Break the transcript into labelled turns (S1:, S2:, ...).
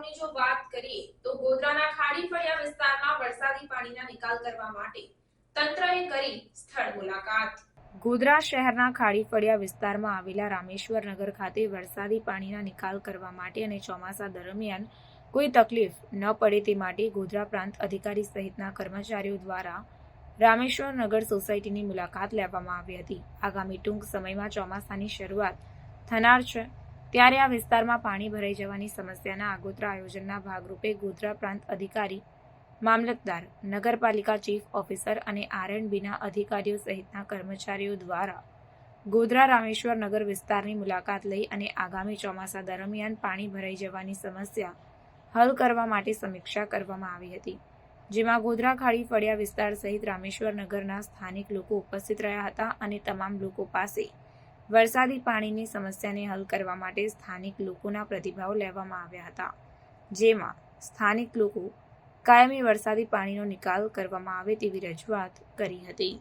S1: તળાવની જો વાત કરીએ, તો ગોધરાના ખાડી ફળિયા વિસ્તારમાં વરસાદી પાણીના નિકાલ કરવા માટે તંત્રએ કરી સ્થળ મુલાકાત. ગોધરા શહેરના ખાડીફળિયા વિસ્તારમાં આવેલા રામેશ્વર નગર ખાતે વરસાદી પાણીના નિકાલ કરવા માટે અને ચોમાસા દરમિયાન કોઈ તકલીફ ન પડે તે માટે ગોધરા પ્રાંત અધિકારી સહિતના કર્મચારીઓ દ્વારા રામેશ્વર નગર સોસાયટીની મુલાકાત લેવામાં આવી હતી. આગામી ટૂંક સમયમાં ચોમાસાની શરૂઆત થનાર છે. ત્યારે આ વિસ્તારમાં પાણી ભરાઈ જવાની સમસ્યાના આગોતરા આયોજનના ભાગરૂપે ગોધરા પ્રાંત અધિકારી, મામલતદાર, નગરપાલિકા ચીફ ઓફિસર અને આરએનબીના અધિકારીઓ સહિતના કર્મચારીઓ દ્વારા ગોધરા રામેશ્વર નગર વિસ્તારની મુલાકાત લઈ અને આગામી ચોમાસા દરમિયાન પાણી ભરાઈ જવાની સમસ્યા હલ કરવા માટે સમીક્ષા કરવામાં આવી હતી. જેમાં ગોધરા ખાડી ફળિયા વિસ્તાર સહિત રામેશ્વર નગરના સ્થાનિક લોકો ઉપસ્થિત રહ્યા હતા અને તમામ લોકો પાસે વરસાદી પાણીની સમસ્યાને હલ કરવા માટે સ્થાનિક લોકોના પ્રતિભાવ લેવામાં આવ્યા હતા. જેમાં સ્થાનિક લોકો કાયમી વરસાદી પાણીનો નિકાલ કરવામાં આવે તેવી રજૂઆત કરી હતી.